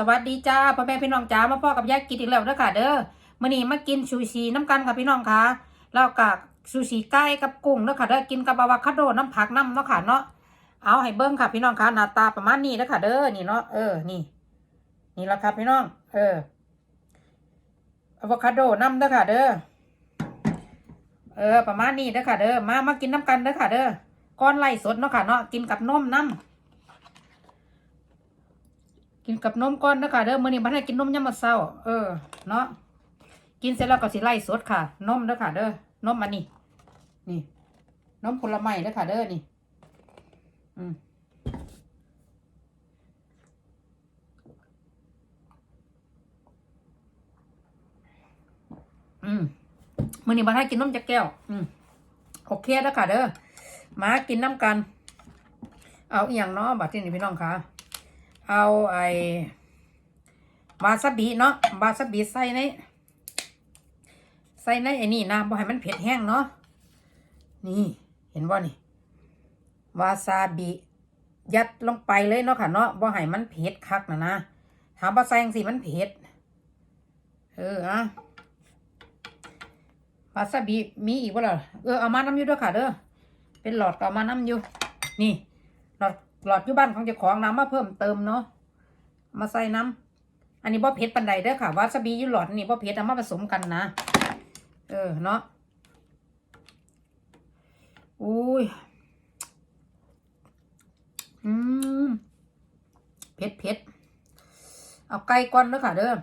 สวัสดีจ้าพ่อแม่พี่น้องจ้ามาพ่อกับยายกินอีกแล้วเด้อค่ะเด้อมื้อนี้มากินซูชิน้ำกันค่ะพี่น้องค่ะแล้วกับซูชิไก่กับกุ้งเด้อค่ะเด้อกินกับอะวาคาโดน้ำผักน้ำเนาะค่ะเนาะเอาให้เบิ่งค่ะพี่น้องค่ะหน้าตาประมาณนี้เด้อค่ะเด้อนี่เนาะเออนี่ นี่และครับพี่น้อง เอออะโวคาโดน้ำเด้อค่ะเด้อเออประมาณนี้เด้อค่ะเด้อมามากินน้ำกันเด้อค่ะเด้อก้อนไล่สดเนาะค่ะเนาะกินกับนมน้ำ กินกับนมก้อนนะค่ะเด้อมื้อนี้บ่ให้กินนมยามมื้อเช้า เออ เนาะกินเสร็จแล้วก็สิไล่สดค่ะ นมเด้อค่ะ เด้อนมอันนี้ นี่นมผลไม้เด้อค่ะ เด้อนี่ อืมอืมมื้อนี้บ่ให้กินนมจักแก้ว อืมโอเคเด้อค่ะ เด้อมากินน้ำกัน เอาอีหยังเนาะบัดนี้พี่น้องค่ะ เอาไอ้วาซาบิเนาะวาซาบิใส่ในใส่ในไอ้นี่นะบ่ให้มันเผ็ดแห้งเนาะนี่เห็นบ่นี่วาซาบิยัดลงไปเลยเนาะค่ะเนาะบ่ให้มันเผ็ดคักนะนะถามว่าใส่จังสิมันเผ็ดเอออะวาซาบิมีอีกบ่ล่ะเออเอามาน้ำอยู่ด้วยค่ะเด้อเป็นหลอดก็เอามาน้ำอยู่นี่ หลอดอยู่บ้านของเจ้าของน้ำมาเพิ่มเติมเนาะมาใส่น้ำอันนี้บ่เผ็ดปันใดเด้อค่ะวาซาบิอยู่หลอดนี่บ่เผ็ดเอามาผสมกันนะ เออเนาะอุ้ยอืมเผ็ดเผ็ดเอาไก่ก้อนเด้อค่ะ เด้อ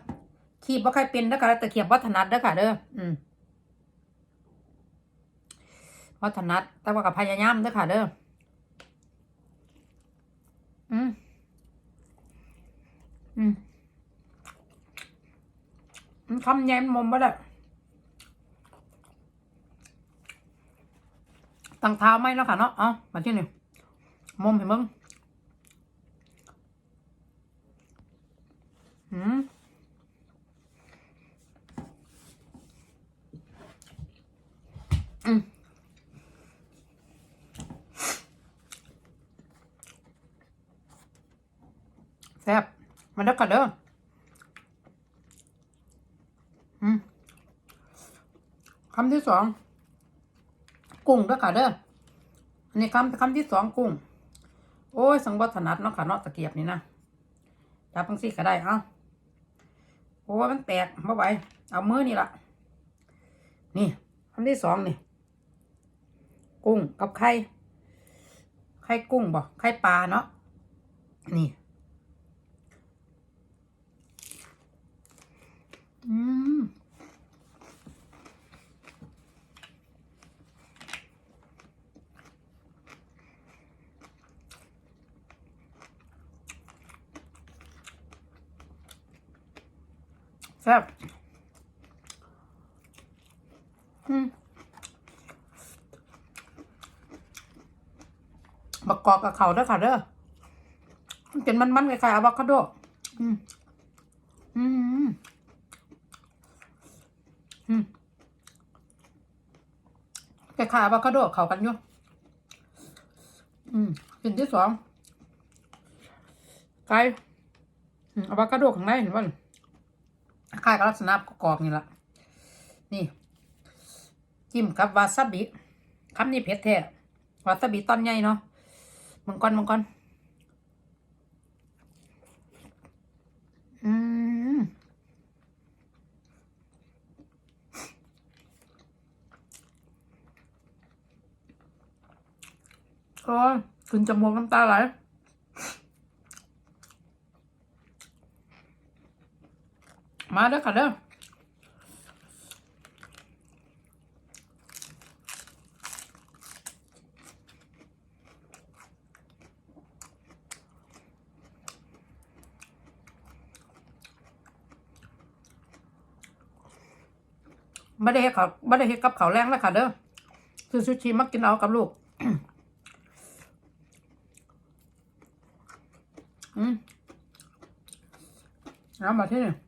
ขีบว่าใครเป็นเด้อค่ะแต่เขียบวัฒนัดเด้อค่ะ เด้ออืมวัฒนัดแต่ว่ากับพยายามเด้อค่ะ เด้อม อืมมัน คำแย้มมมบ่ได้ตั้งเท้าไหมแล้วค่ะเนาะเอามาที่นี่มมเห็นมึงอืมอืมแซ่บมาเด้อกันเด้อ คำที่สองกุ้งเด้อค่ะเด้ออันนี้คำคำที่สองกุ้ง โอ้ยสังวัฒนัดเนาะค่ะเนาะตะเกียบนี่นะจับพังซี่ก็ได้เอ้าโอ้ยมันแตกมาไหวเอามือนี่ละนี่คำที่สองนี่ กุ้งกับไข่ไข่กุ้งบ่ไข่ปลาเนาะนี่ แซ่บอืมบักกอกกับเขาเด้อค่ะเด้อมันเป็นมันๆคล้ายๆอะโวคาโด อืม อืม อืมคล้ายๆอะโวคาโดเข้ากันอยู่ อืมเป็นที่สองไก่อืมอะโวคาโดข้างในเห็นป่ะ คล้ายกับลักษณะกรอบนี่แหละนี่ จิ้มกับวาซาบิคำนี้เผ็ดแท้วาซาบิตอนใหญ่เนาะมังกรมังกรอืมโอ้ยขึ้นจมูกน้ำตาไหล มาเด้อค่ะเด้อไม่ได้เฮ็ดเขาไม่ได้เฮ็ดกับเขาวแรงแล้วค่ะเด้อคือซูชิมากินเอากับลูก อืมเอามาที่นี่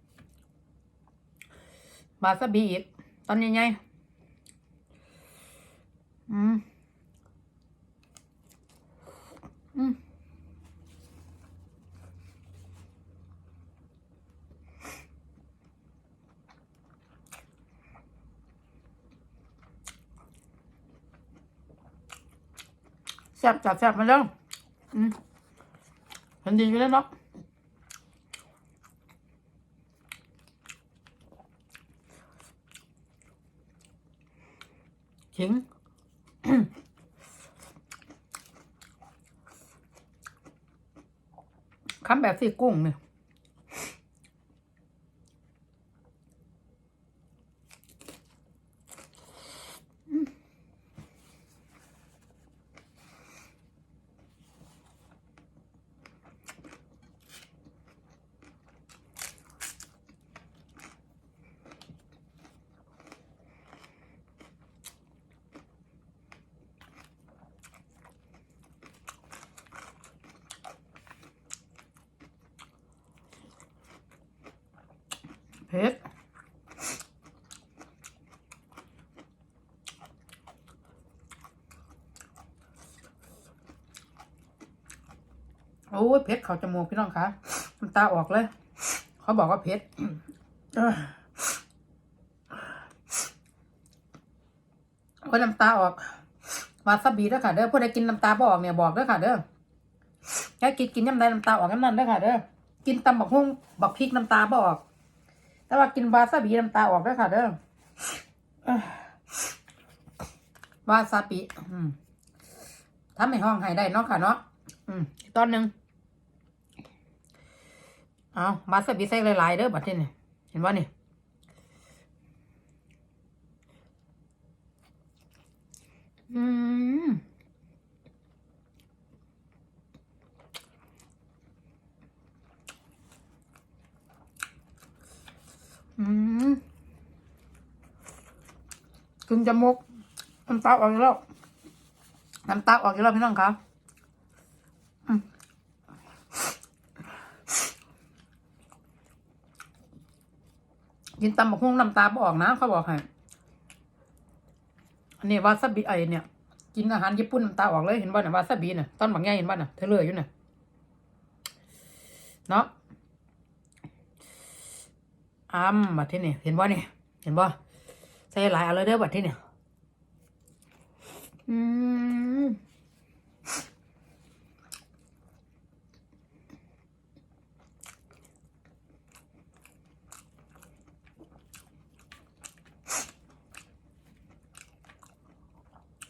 บาซาบีอีก ตอนยังไงอืม อืแซ่บจัดแซ่บมาแล้วอืมเห็นดีอแล้วเนาะ ขิงคำแบบซี่กุ้งเนี่ย ผ็ดโอ้ยเผ็ดเขาจมูกพี่น้องคะน้ำตาออกเลย เขาบอกว่าเผ็ดเอ้ยโอ้ยน้ำตาออกวาซาบิเด้อค่ะเด้อผู้ใดกินน้ำตาบ่ออกเนี่ยบอกเด้อค่ะเด้อแค่กินกินยำใดน้ำตาออกยำนั้นเด้อค่ะเด้อกินตำบักหุ่งบักพริกน้ำตาบ่ออก แต่ว่ากินวาซาบิน้ำตาออกเด้อค่ะเด้อเอ้ยวาซาบิอืมทำให้ห้องให้ได้เนาะค่ะเนาะอืมอีกตอนหนึ่งเอาวาซาบิใส่หลายๆเด้อบัดนี้เนี่ยเห็นว่านี่อืม กึ่งจมูกน้ำตาออกอีกแล้วน้ำตาออกอีกแล้วพี่น้องครับกินตำบักหุ่งน้ำตาบออกนะ เขาบอกให้อันนี้วาซาบิไอเนี่ย กินอาหารญี่ปุ่นน้ำตาออกเลยเห็นบ่เนี่ยวาซาบิเนี่ยตอนบางแง่เห็นบ่เนี่ยเธอเลยอยู่เนี่ยเนาะ อ้ำบัดที่นี่เห็นบ่เนี่ยเห็นบ่ใส่หลายเอาเลยเด้อบัดที่นี่อืม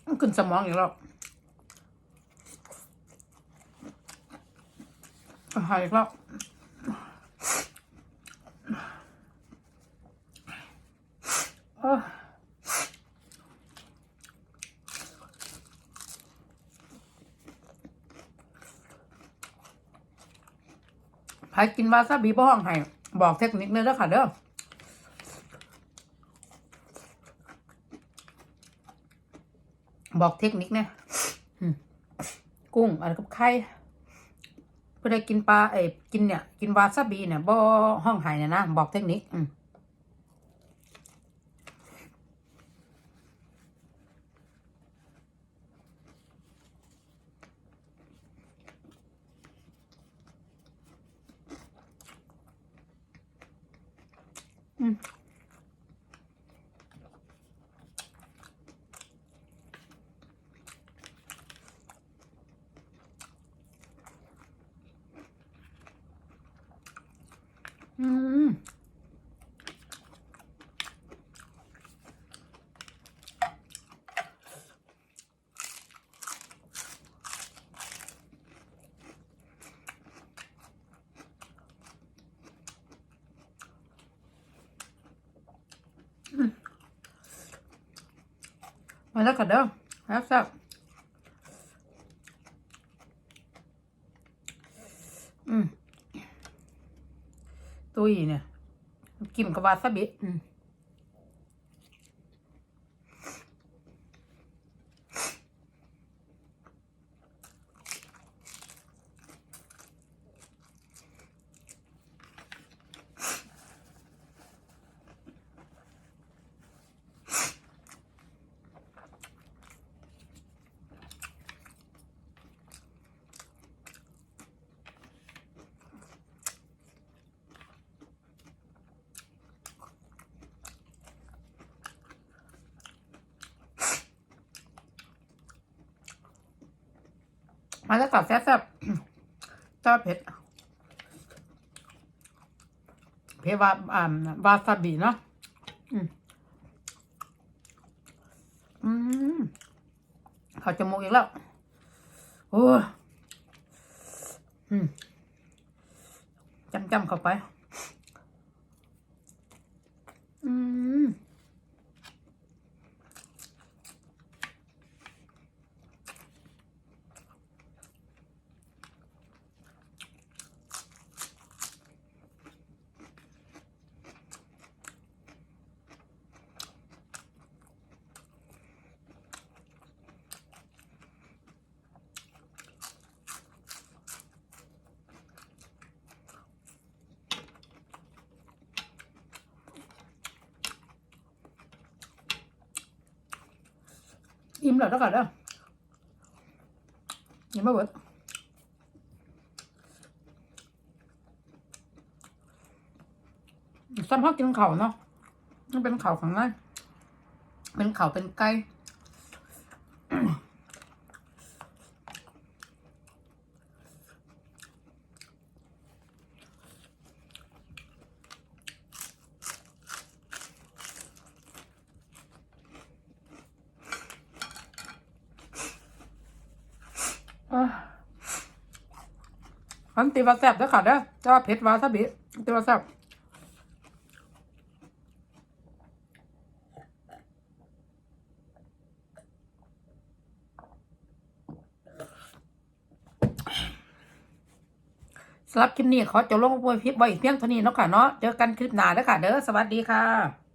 มันขึ้นสมองอีกแล้วหายอีกแล้ว โอ้ ใครกินวาซาบิบ้องให้บอกเทคนิคเลยแล้วค่ะเด้อบอกเทคนิคเนี่ยกุ้งอะไรกับไข่เพื่อได้กินปลาเอ้กินเนี่ย กินวาซาบิเนี่ยบ่ห้องไห้เนี่ยนะ บอกเทคนิค อืม อื มาแล้วกันเด้อแล้วแซ่บอืมตุยเนี่ยกิมกับวาซาบิอืม มาแล้วกับแซ่บๆจ้าเผ็ดเพวาอ่าวาซาบิเนาะอืมอืมเขาจมูกอีกแล้ว โอ้อืมจำจำเข้าไป อืม มแล้วแล้วกันเด้อยังไม่เบิดซ้ำพ่อกินเข่าเนาะมันเป็นเข่าของนั่นเป็นเข่าเป็นไก่ ตีวาแซบด้อค่ะเด้อจะว่าเผ็ดวาซาบิตีวาแซบสำหรับคลิปนี้ขอจบลงไว้เพียงไว้เพียงเท่านี้เนาะค่ะเนาะเจอกันคลิปหน้าเด้อค่ะเด้อสวัสดีค่ะ